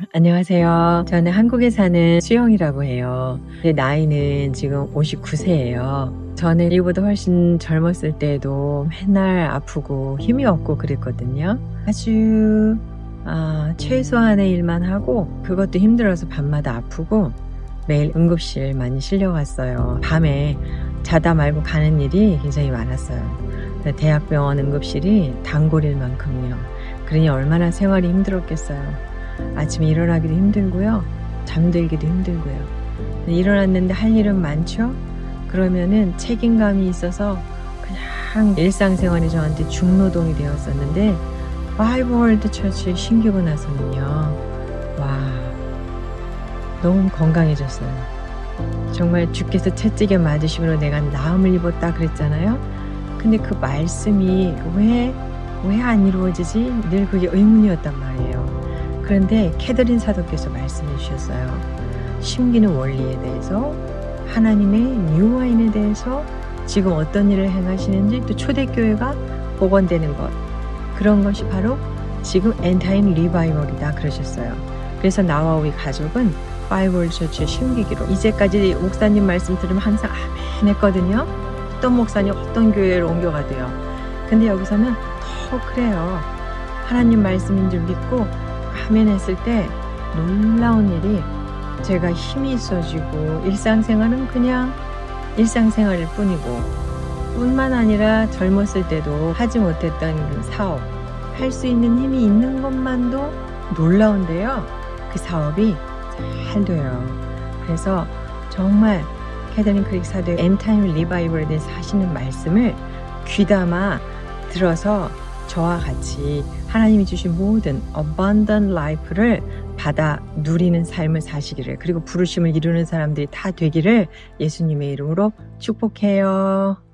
안녕하세요. 저는 한국에 사는 수영이라고 해요. 제 나이는 지금 59세예요. 저는 이보다 훨씬 젊었을 때도 맨날 아프고 힘이 없고 그랬거든요. 아주 아, 최소한의 일만 하고 그것도 힘들어서 밤마다 아프고 매일 응급실 많이 실려갔어요. 밤에 자다 말고 가는 일이 굉장히 많았어요. 대학병원 응급실이 단골일 만큼요. 그러니 얼마나 생활이 힘들었겠어요. 아침에 일어나기도 힘들고요. 잠들기도 힘들고요. 일어났는데 할 일은 많죠? 그러면은 책임감이 있어서 그냥 일상생활이 저한테 중노동이 되었었는데 바이브월드 처치에 신기고 나서는요. 와 너무 건강해졌어요. 정말 주께서 채찍에 맞으심으로 내가 나음을 입었다 그랬잖아요. 근데 그 말씀이 왜 왜 안 이루어지지? 늘 그게 의문이었단 말이에요. 그런데 캐더린 사도께서 말씀해 주셨어요. 심기는 원리에 대해서 하나님의 뉴와인에 대해서 지금 어떤 일을 행하시는지 또 초대교회가 복원되는 것 그런 것이 바로 지금 엔타임 리바이벌이다 그러셨어요. 그래서 나와 우리 가족은 바이블 처치에 심기기로 이제까지 목사님 말씀 들으면 항상 아멘 했거든요. 어떤 목사님 어떤 교회로 옮겨가도요. 근데 여기서는 더 그래요. 하나님 말씀인 줄 믿고 아멘 했을 때 놀라운 일이 제가 힘이 있어지고 일상생활은 그냥 일상생활일 뿐이고 뿐만 아니라 젊었을 때도 하지 못했던 그 사업 할 수 있는 힘이 있는 것만도 놀라운데요. 그 사업이 잘 돼요. 그래서 정말 캐더린 크릭 사도의 엔타임 리바이벌에 대해서 하시는 말씀을 귀담아 들어서 저와 같이 하나님이 주신 모든 abundant life를 받아 누리는 삶을 사시기를 그리고 부르심을 이루는 사람들이 다 되기를 예수님의 이름으로 축복해요.